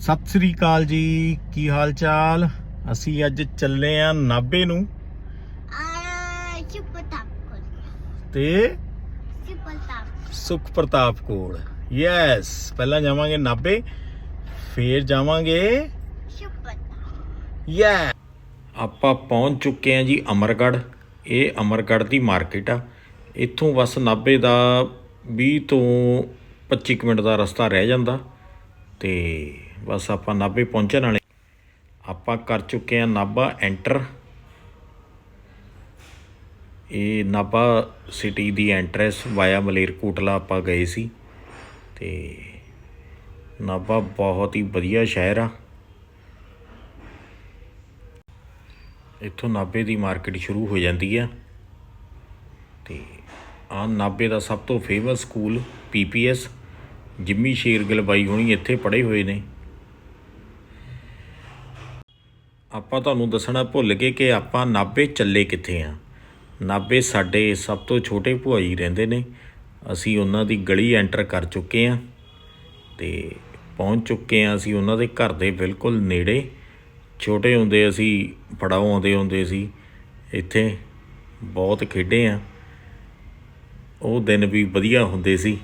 ਸਤਿ ਸ੍ਰੀ ਅਕਾਲ ਜੀ ਕੀ ਹਾਲ ਚਾਲ ਅਸੀਂ ਅੱਜ ਚੱਲੇ ਆ ਨਾਬੇ ਨੂੰ। ਤੇ ਸੁਖ ਪ੍ਰਤਾਪ ਕੋਲ ਯੈਸ। ਪਹਿਲਾਂ ਜਾਵਾਂਗੇ ਨਾਬੇ ਫੇਰ ਜਾਵਾਂਗੇ ਯੈ। ਆਪਾਂ ਪਹੁੰਚ ਚੁੱਕੇ ਆ ਜੀ ਅਮਰਗੜ੍ਹ। ਇਹ ਅਮਰਗੜ੍ਹ ਦੀ ਮਾਰਕੀਟ ਆ। ਇੱਥੋਂ ਬਸ ਨਾਬੇ ਦਾ 20 ਤੋਂ 25 ਕੁ ਮਿੰਟ ਦਾ ਰਸਤਾ ਰਹਿ ਜਾਂਦਾ। ਤੇ ਬਸ ਆਪਾਂ ਨਾਭੇ ਪਹੁੰਚਣ ਵਾਲੇ। ਆਪਾਂ ਕਰ ਚੁੱਕੇ ਆ ਨਾਭਾ ਐਂਟਰ ਇਹ ਨਾਭਾ ਸਿਟੀ ਦੀ ਐਂਟਰੈਂਸ ਵਾਇਆ ਮਲੇਰਕੋਟਲਾ ਆਪਾਂ ਗਏ ਸੀ। ਤੇ ਨਾਭਾ ਬਹੁਤ ਹੀ ਵਧੀਆ ਸ਼ਹਿਰ ਆ। ਇੱਥੋਂ ਨਾਭੇ ਦੀ ਮਾਰਕੀਟ ਸ਼ੁਰੂ ਹੋ ਜਾਂਦੀ ਆ। ਤੇ ਆ ਨਾਬੇ ਦਾ ਸਭ ਤੋਂ famous school PPS Jimmy Shergill ਬਾਈ ਹੁਣੀ ਇੱਥੇ ਪੜ੍ਹੇ ਹੋਏ ਨੇ। ਆਪਾਂ ਤੁਹਾਨੂੰ ਦੱਸਣਾ ਭੁੱਲ ਗਏ ਕਿ ਆਪਾਂ ਨਾਬੇ ਚੱਲੇ ਕਿੱਥੇ ਆ? ਨਾਬੇ ਸਾਡੇ ਸਭ ਤੋਂ ਛੋਟੇ ਭੁਆਈ ਰਹਿੰਦੇ ਨੇ। ਅਸੀਂ ਉਹਨਾਂ ਦੀ ਗਲੀ ਐਂਟਰ ਕਰ ਚੁੱਕੇ ਆ ਤੇ ਪਹੁੰਚ ਚੁੱਕੇ ਆ ਅਸੀਂ ਉਹਨਾਂ ਦੇ ਘਰ ਦੇ ਬਿਲਕੁਲ ਨੇੜੇ। ਛੋਟੇ ਹੁੰਦੇ ਅਸੀਂ ਪੜਾਉ ਆਉਂਦੇ ਹੁੰਦੇ ਸੀ, ਇੱਥੇ ਬਹੁਤ ਖੇਡੇ ਆ। ਉਹ ਦਿਨ ਵੀ ਵਧੀਆ ਹੁੰਦੇ ਸੀ।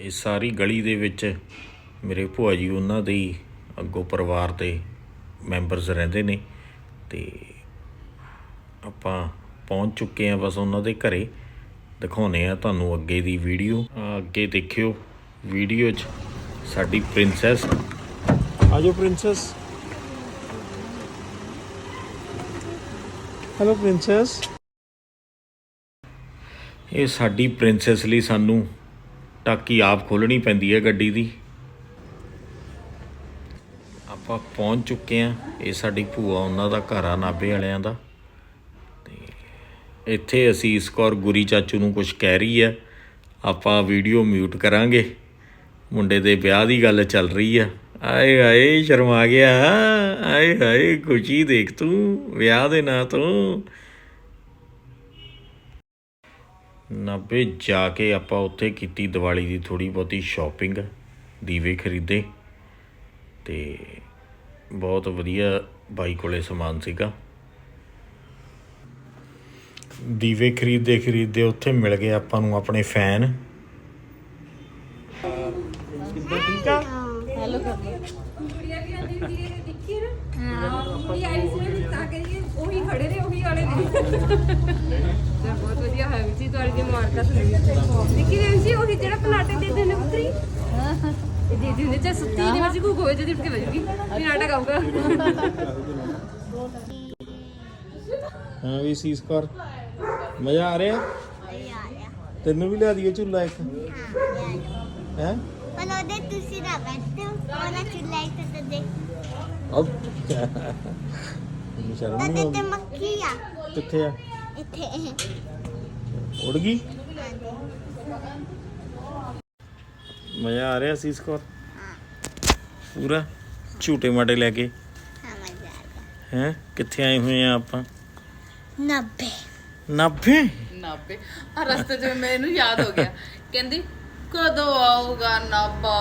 ਇਹ ਸਾਰੀ ਗਲੀ ਦੇ ਵਿੱਚ ਮੇਰੇ ਭੂਆ ਜੀ ਉਹਨਾਂ ਦੇ ਹੀ ਅੱਗੋਂ ਪਰਿਵਾਰ ਦੇ ਮੈਂਬਰਸ ਰਹਿੰਦੇ ਨੇ ਤੇ ਆਪਾਂ ਪਹੁੰਚ ਚੁੱਕੇ ਆ ਬਸ ਉਹਨਾਂ ਦੇ ਘਰੇ। ਦਿਖਾਉਨੇ ਆ ਤੁਹਾਨੂੰ ਅੱਗੇ ਦੀ ਵੀਡੀਓ ਅੱਗੇ ਦੇਖਿਓ ਵੀਡੀਓ 'ਚ ਸਾਡੀ ਪ੍ਰਿੰਸੈਸ ਆਜੋ ਪ੍ਰਿੰਸੈਸ ਹੈਲੋ ਪ੍ਰਿੰਸੈਸ ਇਹ ਸਾਡੀ ਪ੍ਰਿੰਸੈਸ ਲਈ ਸਾਨੂੰ ਟਾਕੀ ਆਪ ਖੋਲਣੀ ਪੈਂਦੀ ਹੈ ਗੱਡੀ ਦੀ। ਆਪਾਂ ਪਹੁੰਚ ਚੁੱਕੇ ਆ ਇਹ ਸਾਡੀ ਭੂਆ ਉਹਨਾਂ ਦਾ ਘਰ ਆ, ਨਾਭੇ ਵਾਲਿਆਂ ਦਾ। ਤੇ ਇੱਥੇ ਅਸੀਂ ਇਸ ਕੌਰ ਗੁਰੀ ਚਾਚੂ ਨੂੰ ਕੁਝ ਕਹਿ ਰਹੀ ਆ ਆਪਾਂ ਵੀਡੀਓ ਮਿਊਟ ਕਰਾਂਗੇ। ਮੁੰਡੇ ਦੇ ਵਿਆਹ ਦੀ ਗੱਲ ਚੱਲ ਰਹੀ ਆ ਆਏ ਹਾਏ, ਸ਼ਰਮਾ ਗਿਆ। ਆਏ ਹਾਏ, ਖੁਸ਼ੀ ਦੇਖ ਤੂੰ, ਵਿਆਹ ਦੇ ਨਾਂ ਤੋਂ। ਨਾਭੇ ਜਾ ਕੇ ਆਪਾਂ ਉੱਥੇ ਕੀਤੀ ਦੀਵਾਲੀ ਦੀ ਥੋੜੀ ਬਹੁਤੀ ਸ਼ਾਪਿੰਗ ਦੀਵੇ ਖਰੀਦੇ। ਤੇ ਬਹੁਤ ਵਧੀਆ ਬਾਈ ਕੋਲੇ ਸਮਾਨ ਸੀਗਾ। ਦੀਵੇ ਖਰੀਦਦੇ ਖਰੀਦਦੇ ਉੱਥੇ ਮਿਲ ਗਏ ਆਪਾਂ ਨੂੰ ਆਪਣੇ ਫੈਨ। ਕੁੜੀ ਆਈ ਸੀ ਨਾ ਤਾਂ ਕਰੀਏ ਉਹੀ ਖੜੇ ਨੇ ਉਹੀ ਵਾਲੇ ਨੇ ਬਹੁਤ ਵਧੀਆ ਵੀ ਜੀ ਤੁਹਾਡੀ ਮਾਰਕਾ ਸੁਣੀ ਨਿੱਕੀ ਦੇ ਸੀ ਉਹੀ ਜਿਹੜਾ ਪਲਾਟੇ ਦੇ ਦਿੰਦੇ ਹਾਂ। ਵੀ ਸੀਸ ਕਰ। ਮਜ਼ਾ ਆ ਰਿਹਾ? ਤੈਨੂੰ ਵੀ ਲਿਆ ਦਈਏ ਝੂਲਾ ਇੱਕ। ਹੈ ਪਰ ਉਹਦੇ ਤੁਸੀਂ ਨਾ ਬੈਠੋ ਉਹਦਾ ਚੁੱਲ੍ਹਾ ਹੀ ਤੇ ਦੇ। ਅਬ ਸ਼ਰਮ ਨਹੀਂ ਤੇ ਮੱਖੀ ਆ। ਕਿੱਥੇ ਆ? ਇੱਥੇ। ਉੜ ਗਈ? ਮਜ਼ਾ ਆ ਰਿਹਾ ਸੀਸ ਕਰ। ਪੂਰਾ ਝੂਟੇ ਮਾਟੇ ਲੈ ਕੇ। ਹਾਂ ਕਿੱਥੇ ਆਏ ਹੋਏ ਆ ਆਪਾਂ? 90 90 ਨਾਬੇ ਆ ਰਸਤੇ 'ਚ ਮੈਨੂੰ ਯਾਦ ਹੋ ਗਿਆ। ਕਹਿੰਦੀ ਕਦੋਂ ਆਊਗਾ ਨਾਬਾ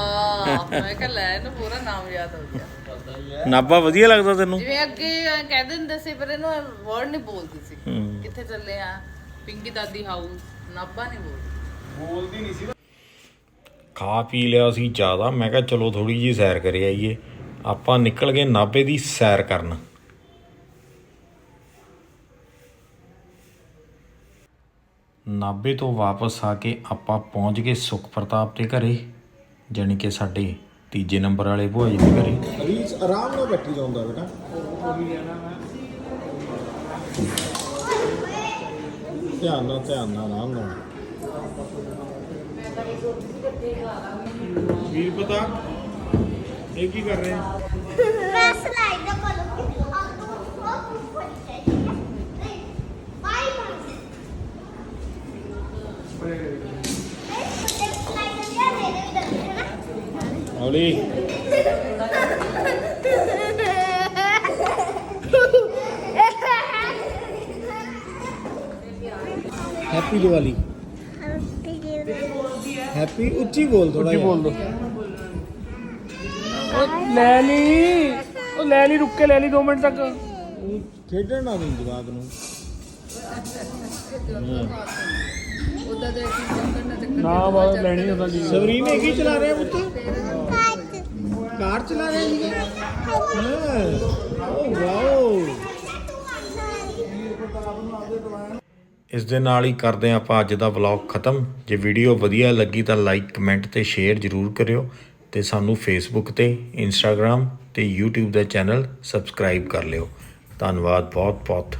ਮੈਂ ਕਿਹਾ ਲੈ ਇਹਨੂੰ ਪੂਰਾ ਨਾਮ ਯਾਦ ਹੋ ਗਿਆ। ਨਾਬਾ ਵਧੀਆ ਲੱਗਦਾ ਤੈਨੂੰ? ਜਿਵੇਂ ਅੱਗੇ ਕਹਿ ਦਿੰਦੇ ਸੀ ਪਰ ਇਹਨੂੰ ਵਰਡ ਨਹੀਂ ਬੋਲਦੀ ਸੀ। ਕਿੱਥੇ ਚੱਲੇ ਆ? ਪਿੰਕੀ ਦਾਦੀ ਹਾਊਸ ਨਾਬਾ ਨਹੀਂ ਬੋਲਦੀ। ਖਾ ਪੀ ਲਿਆ ਸੀ ਜ਼ਿਆਦਾ। ਮੈਂ ਕਿਹਾ, ਚਲੋ ਥੋੜੀ ਜੀ ਸੈਰ ਕਰੇ ਆਈਏ। ਆਪਾਂ ਨਿਕਲ ਗਏ ਨਾਭੇ ਦੀ ਸੈਰ ਕਰਨ। ਨਾਭੇ ਤੋਂ ਵਾਪਸ ਆ ਕੇ ਆਪਾਂ ਪਹੁੰਚ ਗਏ ਸੁਖ ਪ੍ਰਤਾਪ ਦੇ ਘਰੇ, ਜਾਣੀ ਕਿ ਸਾਡੇ ਤੀਜੇ ਨੰਬਰ ਵਾਲੇ ਭੂਆ ਜੀ ਦੇ ਘਰੇ। ਰੀਚ ਆਰਾਮ ਨਾਲ ਬੈਠੀ ਜਾਂਦਾ ਬੇਟਾ। ਧਿਆਨ ਨਾਲ ਧਿਆਨ ਨਾਲ, ਆਰਾਮ ਨਾਲ। ਵੀਰ ਪਤਾ ਇਹ ਕੀ ਕਰ ਰਹੇ ਆ ਮੈਂ ਸਲਾਈਡ ਦਾ ਕੋਲ ਆ ਤੂੰ ਉਹ ਫੜੀ ਚਾਹੀਦੀ ਨਹੀਂ ਬਾਈ ਬਾਈ ਇਹ ਸਲਾਈਡ ਦਾ ਦੇ ਦੇ ਦੇ ਨਾ ਹੌਲੀ ਹੈਪੀ ਉੱਚੀ ਬੋਲ ਥੋੜਾ ਉੱਚੀ ਬੋਲ ਦੋ। ਉਹ ਲੈ ਲਈ ਉਹ ਲੈ ਲਈ ਰੁੱਕ ਕੇ ਲੈ ਲਈ 2 ਮਿੰਟ ਤੱਕ। ਖੇਡਣ ਨਾ ਦੇ ਜਵਾਕ ਨੂੰ। ਉਦਾਂ ਦੇ ਕੀ ਨਾ ਬਾਤ ਲੈਣੀ ਹੁੰਦਾ ਜੀ ਸਵਰੀਨ ਇਹ ਕੀ ਚਲਾ ਰਿਹਾ ਪੁੱਤ? ਕਾਰ ਚਲਾ ਰਿਹਾ ਜੀ ਹਾਂ। ਓ ਵਾਓ। ਇਸ ਦੇ ਨਾਲ ਹੀ ਕਰਦੇ ਹਾਂ ਆਪਾਂ ਅੱਜ ਦਾ ਵਲੌਗ ਖਤਮ। ਜੇ ਵੀਡੀਓ ਵਧੀਆ ਲੱਗੀ ਤਾਂ ਲਾਈਕ ਕਮੈਂਟ ਤੇ ਸ਼ੇਅਰ ਜ਼ਰੂਰ ਕਰਿਓ ਤੇ ਸਾਨੂੰ ਫੇਸਬੁੱਕ ਤੇ ਇੰਸਟਾਗ੍ਰam ਤੇ YouTube ਦਾ ਚੈਨਲ ਸਬਸਕ੍ਰਾਈਬ ਕਰ ਲਿਓ। ਧੰਨਵਾਦ ਬਹੁਤ ਬਹੁਤ